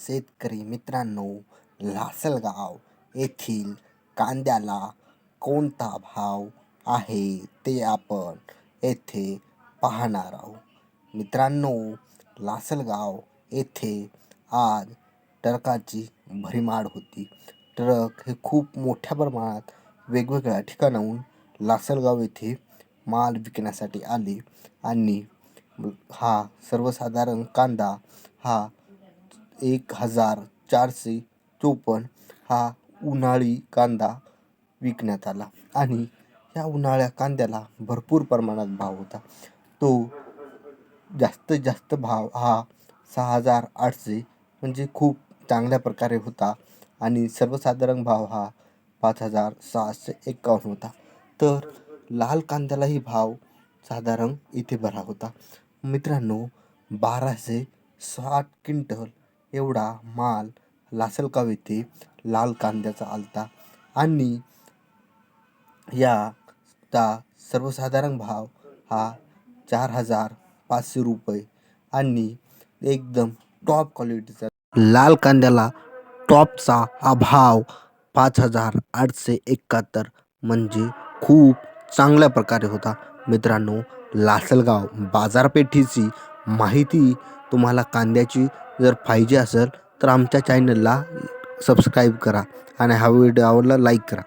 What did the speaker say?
शेतकरी मित्रांनो लासलगाव येथील कांद्याला कोणता भाव आहे ते आपण येथे पाहणार आहोत. मित्रांनो लासलगाव येथे आज ट्रकाची भरीमाड होती. ट्रक हे खूप मोठ्या प्रमाणात वेगवेगळ्या ठिकाणाहून लासलगाव येथे माल विकण्यासाठी आले आणि हा सर्वसाधारण कांदा हा एक हजार चारशे चोपन्न हा उन्हाळी कांदा विकण्यात आला. आणि या उन्हाळ्या कांद्याला भरपूर प्रमाणात भाव होता. तो जास्तीत जास्त भाव हा सहा हजार आठशे म्हणजे खूप चांगल्या प्रकारे होता. आणि सर्वसाधारण भाव हा पाच हजार सहाशे एकावन्न होता. तर लाल कांद्यालाही भाव साधारण इथे बरा होता. मित्रांनो बाराशे साठ क्विंटल एवढा माल लासलगाव येथे लाल कांद्याचा आलता. आणि याचा सर्वसाधारण भाव हा चार हजार पाचशे रुपये. आणि एकदम टॉप क्वालिटीचा लाल कांद्याला टॉपचा हा भाव पाच हजार आठशे एकाहत्तर म्हणजे खूप चांगल्या प्रकारे होता. मित्रांनो लासलगाव बाजारपेठेची माहिती तुम्हाला कांद्याची जर पाहिजे असेल तर आमच्या चॅनलला सबस्क्राईब करा आणि हा व्हिडिओ आवडला लाईक करा.